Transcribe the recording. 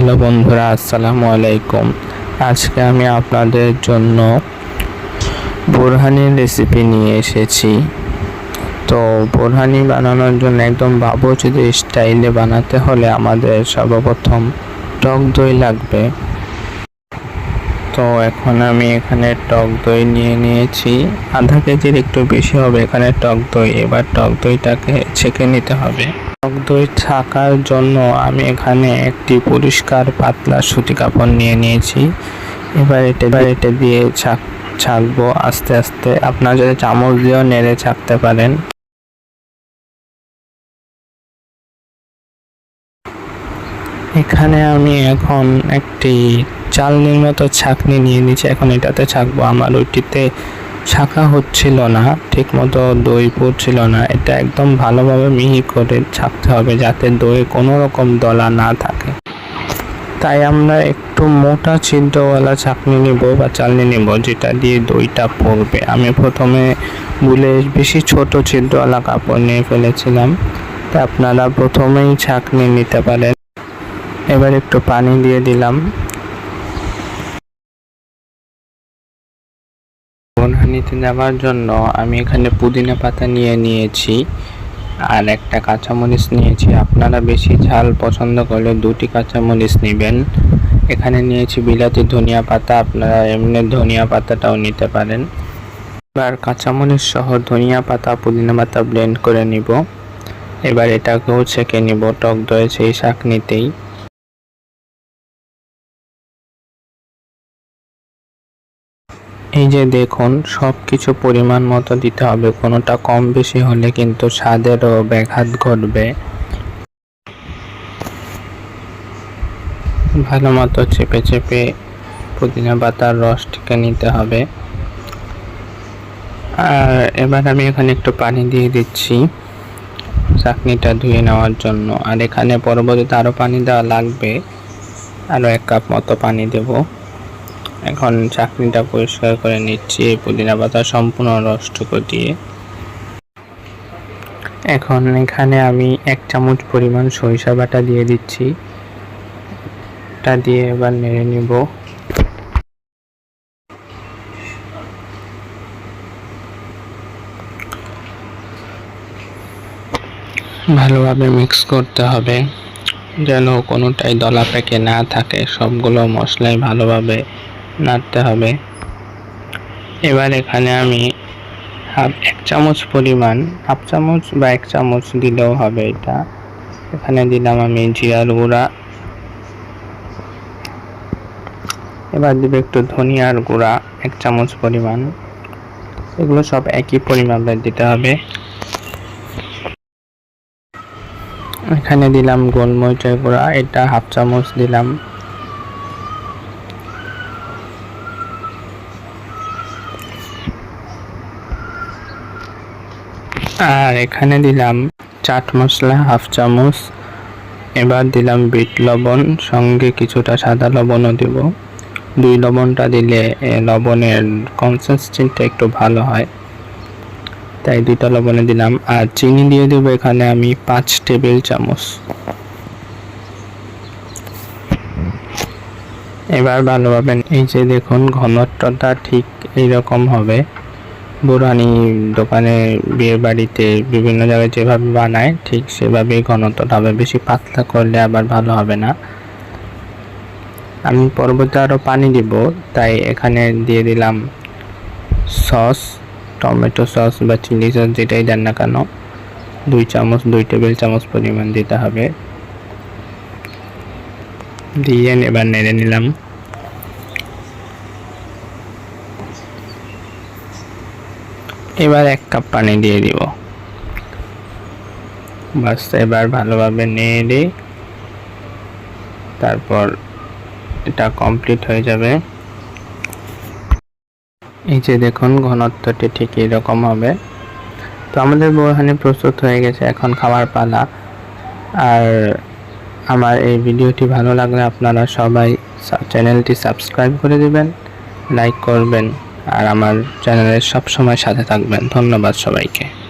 Hello বন্ধুরা, আসসালামু আলাইকুম। আজকে আমি আপনাদের জন্য বোরহানির রেসিপি নিয়ে এসেছি। তো বোরহানি বানানোর জন্য একদম বাবুচিত স্টাইলে বানাতে হলে আমাদের সর্বপ্রথম টক দই লাগবে। তো এখন আমি এখানে টক দই নিয়ে নিয়েছি। আধা কেজির একটু বেশি হবে এখানে টক দই। এবার টক দইটাকে ছেঁকে নিতে হবে। দই ছাকার জন্য আমি এখানে একটি পরিষ্কার পাতলা সুতি কাপড় নিয়ে নিয়েছি। এবার এটা এটা দিয়ে ছাক ছাকবো আস্তে আস্তে। আপনারা যদি চামচ দিয়েও নেড়ে ছাকতে পারেন। এখানে আমি এখন একটি চালনির মতো ছাকনি নিয়ে নিচ্ছি এখন এটাতে ছাকবো আমার ওইটিতে ছাকা হচ্ছিল না ঠিক মতো দই পড়ছিল না। এটা একদম ভালোভাবে মিহি করে ছাকতে হবে যাতে দই কোনো রকম দলা না থাকে। তাই আমরা একটু মোটা ছিদ্রওয়ালা ছাকনি নিব বা চালনি নিব, যেটা দিয়ে দইটা পড়বে। আমি প্রথমে ভুলে বেশি ছোট ছিদ্রওয়ালা কাপড় নিয়ে ফেলেছিলাম। তা আপনারা প্রথমেই ছাঁকনি নিতে পারেন। এবার একটু পানি দিয়ে দিলাম। বনহানিতে যাওয়ার জন্য আমি এখানে পুদিনা পাতা নিয়ে নিয়েছি আর একটা কাঁচামরিচ নিয়েছি। আপনারা বেশি ঝাল পছন্দ করলে দুটি কাঁচামরিচ নেবেন। এখানে নিয়েছি বিলাতি ধনিয়া পাতা, আপনারা এমনি ধনিয়া পাতাটাও নিতে পারেন। এবার কাঁচামরিচ সহ ধনিয়া পাতা, পুদিনা পাতা ব্লেন্ড করে নিব। এবার এটাকেও ছেঁকে নিব, টক দই সেই শাক নিতেই। এই যে দেখুন সব কিছু পরিমাণ মতো দিতে হবে। কোনোটা কম বেশি হলে কিন্তু স্বাদেরও ব্যাঘাত ঘটবে। ভালো মতো চেপে চেপে পুদিনা পাতার রসটিকে নিতে হবে। আর এবার আমি এখানে একটু পানি দিয়ে দিচ্ছি চাটনিটা ধুয়ে নেওয়ার জন্য। আর এখানে পরবর্তীতে আরও পানি দেওয়া লাগবে। আরও এক কাপ মতো পানি দেবো। এখন চাকনিটা পরিষ্কার করে নিচ্ছি, পুদিনা পাতা সম্পূর্ণ রসটুকু দিয়ে। এখন এখানে আমি এক চামচ পরিমাণ সরিষা বাটা দিয়ে দিচ্ছি। দিয়ে এবার নেড়ে নিব। ভালোভাবে মিক্স করতে হবে, যেন কোনোটাই দলা পেকে না থাকে। সবগুলো মশলাই ভালোভাবে নাড়তে হবে। এবার এখানে আমি হাফ এক চামচ পরিমাণ, হাফ চামচ বা এক চামচ দিলেও হবে এটা। এখানে দিলাম আমি জিরার গুঁড়া। এবার দেবে একটু ধনিয়ার গুঁড়া, এক চামচ পরিমাণ। এগুলো সব একই পরিমাণে দিতে হবে। এখানে দিলাম গোলমরিচের গুঁড়া, এটা হাফ চামচ দিলাম। আর এখানে দিলাম চাট মশলা, হাফ চামচ। এবার দিলাম বিট লবণ, সঙ্গে কিছুটা সাদা লবণও দেব। দুই লবণটা দিলে লবণের কনসিস্টেন্সিটা একটু ভালো হয়। তাই দুইটা লবণে দিলাম। আর চিনি দিয়ে দেব এখানে আমি পাঁচ টেবিল চামচ। এবার ভালোভাবে এই যে দেখুন, ঘনত্বটা ঠিক এইরকম হবে। বুরানি দোকানে বিয়ে বাড়িতে বিভিন্ন জায়গায় যেভাবে বানায়, ঠিক সেভাবেই ঘনত্বটা হবে। বেশি পাতলা করলে আবার ভালো হবে না। আমি পরবর্তী আরও পানি দিব, তাই এখানে দিয়ে দিলাম সস, টমেটো সস বা চিলি সস, যেটাই দেন না কেন। দুই চামচ, দুই টেবিল চামচ পরিমাণ দিতে হবে। দিয়ে এবার নেড়ে নিলাম। এবার এক কাপ পানি দিয়ে দিব। বাস, এবার ভালোভাবে নেড়ে তারপর এটা কমপ্লিট হয়ে যাবে। এই যে দেখুন, ঘনত্বটি ঠিক এরকম হবে। তো আমাদের বোরহানি প্রস্তুত হয়ে গেছে এখন খাবার পালা। আর আমার এই ভিডিওটি ভালো লাগলে আপনারা সবাই চ্যানেলটি সাবস্ক্রাইব করে দেবেন, লাইক করবেন। আর আমার চ্যানেলের সব সময় সাথে থাকবেন। ধন্যবাদ সবাইকে।